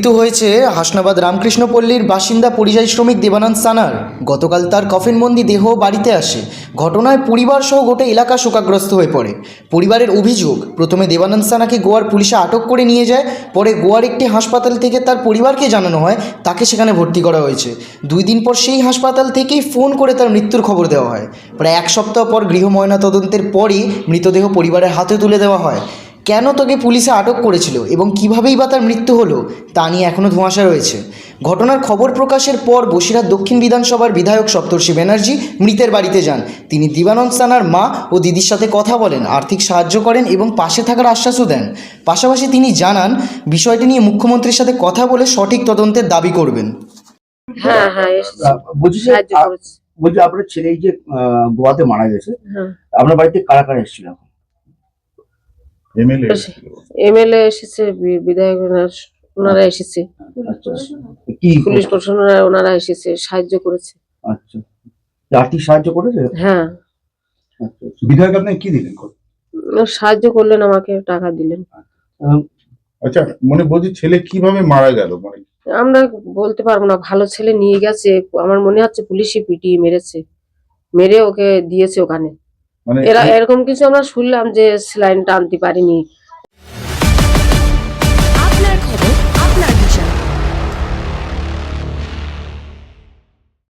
মৃত্যু হয়েছে হাসনাবাদ রামকৃষ্ণ পল্লীর বাসিন্দা পরিযায়ী শ্রমিক দেবানন্দ সানার। গতকাল তার কফিনবন্দি দেহ বাড়িতে আসে। ঘটনায় পরিবার সহ গোটা এলাকা শোকাগ্রস্ত হয়ে পড়ে। পরিবারের অভিযোগ, প্রথমে দেবানন্দ সানাকে গোয়ার পুলিশে আটক করে নিয়ে যায়, পরে গোয়ার একটি হাসপাতাল থেকে তার পরিবারকে জানানো হয়, তাকে সেখানে ভর্তি করা হয়েছে। দুই দিন পর সেই হাসপাতাল থেকেই ফোন করে তার মৃত্যুর খবর দেওয়া হয়। প্রায় এক সপ্তাহ পর গৃহ ময়নাতদন্তের পরই মৃতদেহ পরিবারের হাতে তুলে দেওয়া হয়। কেন তোকে পুলিশে আটক করেছিল এবং কিভাবেই বা তার মৃত্যু হলো তা নিয়ে এখনও ধোঁয়াশা রয়েছে। ঘটনার খবর প্রকাশের পর বসিরহাট দক্ষিণ বিধানসভার বিধায়ক সপ্তর্ষি ব্যানার্জি মৃতের বাড়িতে যান। তিনি দিবানন্দ সানার মা ও দিদির সাথে কথা বলেন আর্থিক সাহায্য করেন এবং পাশে থাকার আশ্বাসও দেন। পাশাপাশি তিনি জানান বিষয়টি নিয়ে মুখ্যমন্ত্রীর সাথে কথা বলে সঠিক তদন্তের দাবি করবেন। হ্যাঁ হ্যাঁ বলছি আপনার ছেলে এই যে আহ, গোয়াতে মারা গেছে। হ্যাঁ। আপনার বাড়িতে কারা কারা এসেছিল এখন? এমএলএ এসেছে। বিধায়ক ওনারা এসেছে। আচ্ছা পুলিশ প্রশাসনরা ওনারা এসেছে সাহায্য করেছে। আচ্ছা। আর্থিক সাহায্য করেছে? হ্যাঁ। আচ্ছা আচ্ছা। বিধায়ক আপনি কি দিলেন? সাহায্য করলেন আমাকে টাকা দিলেন। আচ্ছা মানে বলছি ছেলে কীভাবে মারা গেল মানে? আমরা বলতে পারব না ভালো ছেলে নিয়ে গেছে। আমার মনে হচ্ছে পুলিশই পিটিয়ে মেরেছে। মেরে ওকে দিয়েছে ওখানে। এরা এরকম কিছু আমরা শুনলাম যে সেলাইনটা টানতে পারিনি।